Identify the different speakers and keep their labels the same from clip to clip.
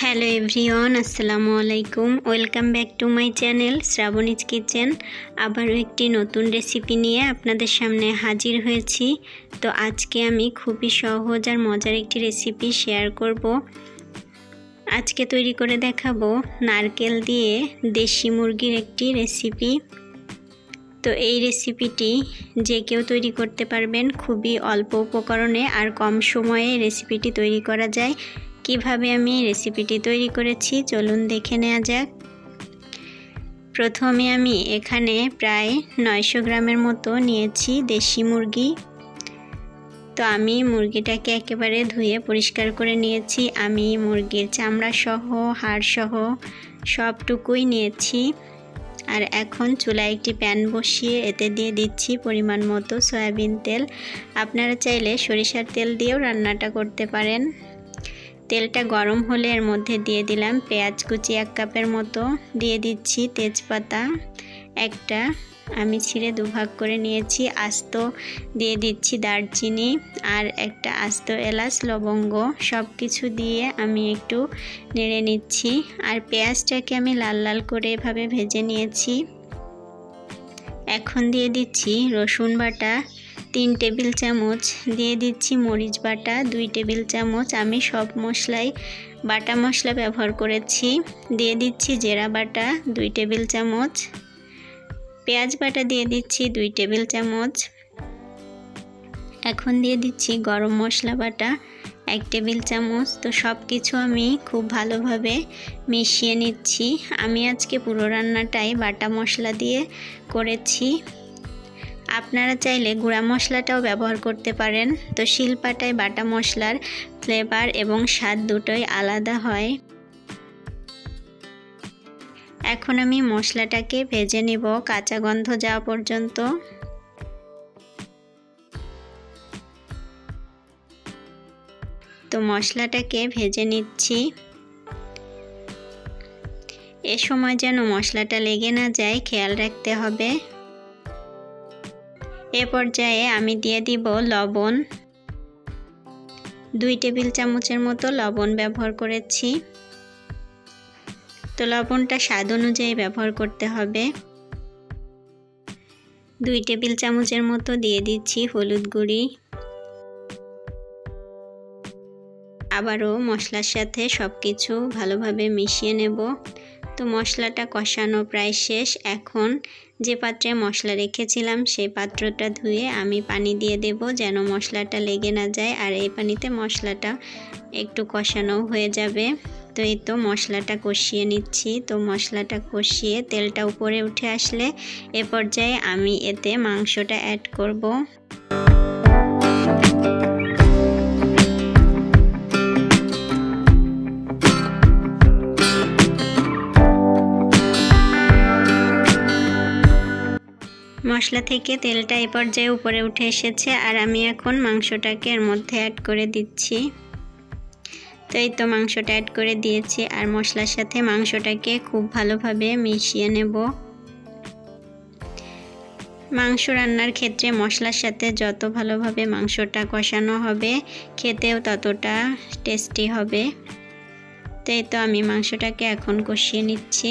Speaker 1: Hello everyone, আসসালামু আলাইকুম। Welcome back to my channel Shraboni's kitchen. আবারও একটি নতুন রেসিপি নিয়ে আপনাদের সামনে হাজির হয়েছি। তো আজকে আমি খুবই সহজ আর মজার একটি রেসিপি শেয়ার করব। আজকে তৈরি করে দেখাবো নারকেল দিয়ে দেশি মুরগির একটি রেসিপি। তো এই রেসিপিটি যে কেউ তৈরি করতে পারবেন খুবই অল্প উপকরণে আর কম সময়ে রেসিপিটি তৈরি করা যায়। কীভাবে আমি রেসিপিটি তৈরি করেছি, চলুন দেখে নেওয়া যাক। প্রথমে আমি এখানে প্রায় নয়শো গ্রামের মতো নিয়েছি দেশি মুরগি। তো আমি মুরগিটাকে একেবারে ধুয়ে পরিষ্কার করে নিয়েছি। আমি মুরগির চামড়া সহ হাড় সহ সবটুকুই নিয়েছি। আর এখন চুলায় একটি প্যান বসিয়ে এতে দিয়ে দিচ্ছি পরিমাণ মতো সয়াবিন তেল। আপনারা চাইলে সরিষার তেল দিয়েও রান্নাটা করতে পারেন। তেলটা গরম হলে এর মধ্যে দিয়ে দিলাম পেঁয়াজ কুচি এক কাপের মতো। দিয়ে দিচ্ছি তেজপাতা একটা। আমি ছিঁড়ে দুভাগ করে নিয়েছি। আস্ত দিয়ে দিচ্ছি দারচিনি আর একটা আস্ত এলাচ, লবঙ্গ। সব কিছু দিয়ে আমি একটু নেড়ে নিচ্ছি। আর পেঁয়াজটাকে আমি লাল লাল করে এভাবে ভেজে নিয়েছি। এখন দিয়ে দিচ্ছি রসুন বাটা। তিন টেবিল চামচ, দিয়ে দিচ্ছি মরিচ বাটা, দুই টেবিল চামচ, আমি সব মশলাই, বাটা মশলা ব্যবহার করেছি। দিয়ে দিচ্ছি জেরা বাটা, দুই টেবিল চামচ। পেঁয়াজ বাটা দিয়ে দিচ্ছি দুই টেবিল চামচ। এখন দিয়ে দিচ্ছি গরম মশলা বাটা, এক টেবিল চামচ। তো সব কিছু আমি খুব ভালোভাবে মিশিয়ে নিচ্ছি। আমি আজকে পুরো রান্নাটাই বাটা মশলা দিয়ে করেছি। আপনারা চাইলে গুঁড়া মশলাটাও ব্যবহার করতে পারেন। তো শিলপাটায় বাটা মশলার ফ্লেভার এবং স্বাদ দুটোই আলাদা হয়। এখন আমি মশলাটাকে ভেজে নেব কাঁচা গন্ধ যাওয়া পর্যন্ত। তো মশলাটাকে ভেজে নিচ্ছি। এ সময় যেন মশলাটা লেগে না যায়, খেয়াল রাখতে হবে। এ পর্যায়ে আমি দিয়ে দিব লবণ। দুই টেবিল চামচের মতো লবণ ব্যবহার করেছি। তো লবণটা স্বাদ অনুযায়ী ব্যবহার করতে হবে। দুই টেবিল চামচের মতো দিয়ে দিচ্ছি হলুদ গুঁড়ি। আবারও মশলার সাথে সব কিছু ভালোভাবে মিশিয়ে নেব। তো মশলাটা কষানো প্রায় শেষ। এখন যে পাত্রে মশলা রেখেছিলাম, সেই পাত্রটা ধুয়ে আমি পানি দিয়ে দেব যেন মশলাটা লেগে না যায়। আর এই পানিতে মশলাটা একটু কষানো হয়ে যাবে। তো এই তো মশলাটা কষিয়ে নিচ্ছি। তো মশলাটা কষিয়ে তেলটা উপরে উঠে আসলে এ পর্যায়ে আমি এতে মাংসটা অ্যাড করব। মশলা থেকে তেলটা এ পর্যায়ে উপরে উঠে এসেছে আর আমি এখন মাংসটাকে এর মধ্যে অ্যাড করে দিচ্ছি। তো এই তো মাংসটা অ্যাড করে দিয়েছি আর মশলার সাথে মাংসটাকে খুব ভালোভাবে মিশিয়ে নেব। মাংস রান্নার ক্ষেত্রে মশলার সাথে যত ভালোভাবে মাংসটা কষানো হবে, খেতেও ততটা টেস্টি হবে। তো এই তো আমি মাংসটাকে এখন কষিয়ে নিচ্ছি।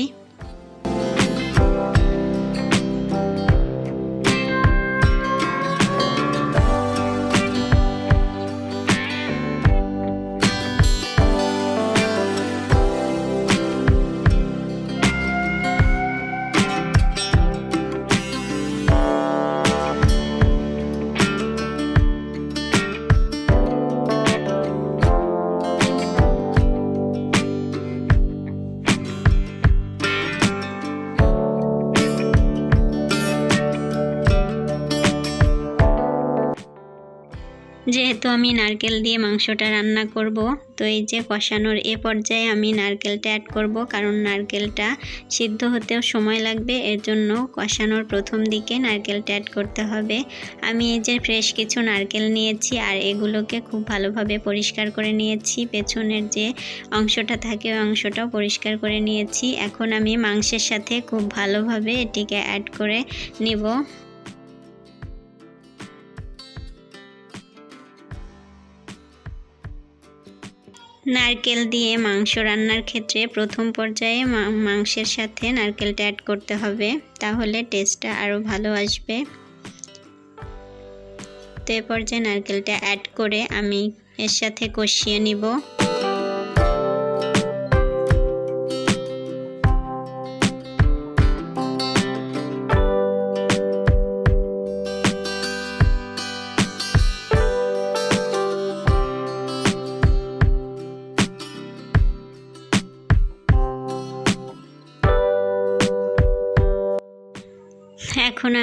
Speaker 1: যেহেতু আমি নারকেল দিয়ে মাংসটা রান্না করব, তো এই যে কষানোর এ পর্যায়ে আমি নারকেলটা অ্যাড করব, কারণ নারকেলটা সিদ্ধ হতেও সময় লাগবে, এর জন্য কষানোর প্রথম দিকে নারকেলটা অ্যাড করতে হবে। আমি এই যে ফ্রেশ কিছু নারকেল নিয়েছি, আর এগুলোকে খুব ভালোভাবে পরিষ্কার করে নিয়েছি, পেছনের যে অংশটা থাকে ওই অংশটাও পরিষ্কার করে নিয়েছি। এখন আমি মাংসের সাথে খুব ভালোভাবে এটিকে অ্যাড করে নিব। নারকেল দিয়ে মাংস রান্নার ক্ষেত্রে প্রথম পর্যায়ে মাংসের সাথে নারকেলটা অ্যাড করতে হবে। তাহলে টেস্টটা আরও ভালো আসবে। তো এ পর্যায়ে নারকেলটা অ্যাড করে আমি এর সাথে কষিয়ে নিব।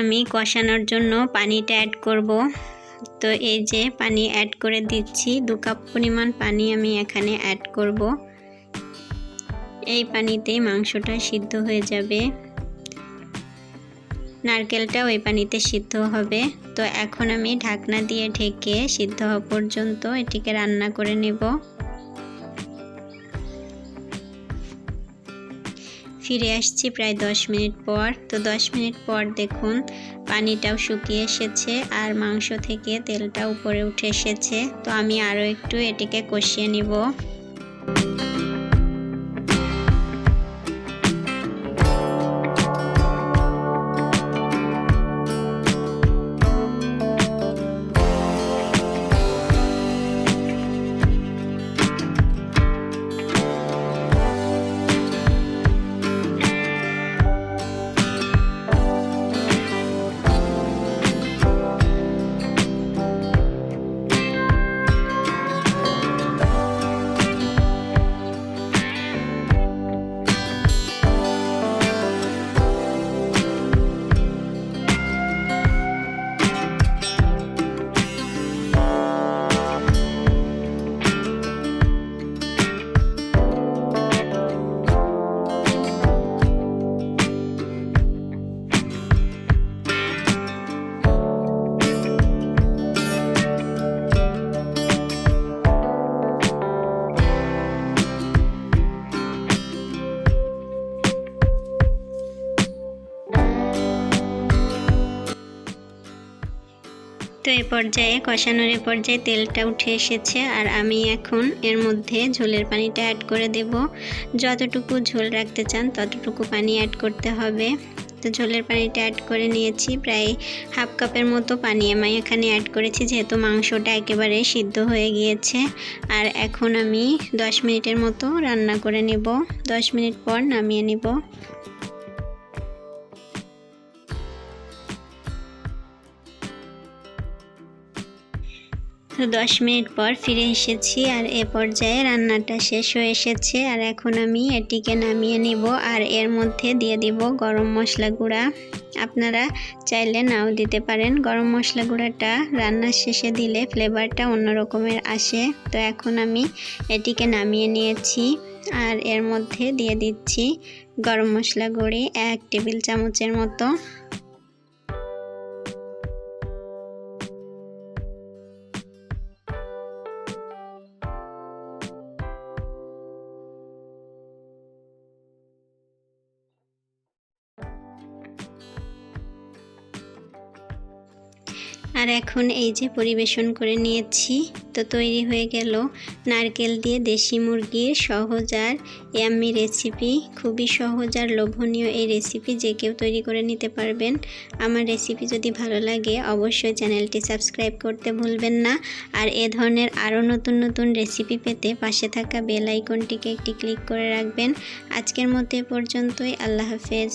Speaker 1: আমি কষানোর জন্য পানিটা অ্যাড করব। তো এই যে পানি অ্যাড করে দিচ্ছি, দু কাপ পরিমাণ পানি আমি এখানে অ্যাড করব। এই পানিতেই মাংসটা সিদ্ধ হয়ে যাবে। নারকেলটাও এই পানিতে সিদ্ধ হবে। তো এখন আমি ঢাকনা দিয়ে ঢেকে সিদ্ধ হওয়া পর্যন্ত এটিকে রান্না করে নেব। ফিরে আসছি প্রায় দশ মিনিট পর। তো দশ মিনিট পর দেখুন, পানিটাও শুকিয়ে এসেছে আর মাংস থেকে তেলটা উপরে উঠে এসেছে। তো আমি আরও একটু এটিকে কষিয়ে নিব। তো এই পর্যায়ে কষানোর এই পর্যায়ে তেলটা উঠে এসেছে আর আমি এখন এর মধ্যে ঝোলের পানিটা অ্যাড করে দেব। যতটুকু ঝোল রাখতে চান ততটুকু পানি অ্যাড করতে হবে। তো ঝোলের পানিটা অ্যাড করে নিয়েছি। প্রায় হাফ কাপের মতো পানি আমি এখানে অ্যাড করেছি যেহেতু মাংসটা একেবারে সিদ্ধ হয়ে গিয়েছে। আর এখন আমি 10 মিনিটের মতো রান্না করে নেব। 10 মিনিট পর নামিয়ে নেব। তো দশ মিনিট পর ফিরে এসেছি আর এ পর্যায়ে রান্নাটা শেষ হয়ে এসেছে। আর এখন আমি এটিকে নামিয়ে নিব আর এর মধ্যে দিয়ে দিব গরম মশলা গুঁড়া। আপনারা চাইলে নাও দিতে পারেন। গরম মশলা গুঁড়াটা রান্নার শেষে দিলে ফ্লেভারটা অন্য রকমের আসে। তো এখন আমি এটিকে নামিয়ে নিয়েছি আর এর মধ্যে দিয়ে দিচ্ছি গরম মশলা গুঁড়ি এক টেবিল চামচের মতো। আর এখন এই যে পরিবেশন করে নিয়েছি, তো তৈরি হয়ে গেল নারকেল দিয়ে দেশি মুরগির সহজ আর ইয়াম্মি রেসিপি খুবই সহজ আর লোভনীয় এই রেসিপি যে কেউ তৈরি করে নিতে পারবেন। আমার রেসিপি যদি ভালো লাগে অবশ্যই চ্যানেলটি সাবস্ক্রাইব করতে ভুলবেন না। আর এ ধরনের আরও নতুন নতুন রেসিপি পেতে পাশে থাকা বেল আইকনটিকে একটি ক্লিক করে রাখবেন। আজকের মতো পর্যন্তই, আল্লাহ হাফেজ।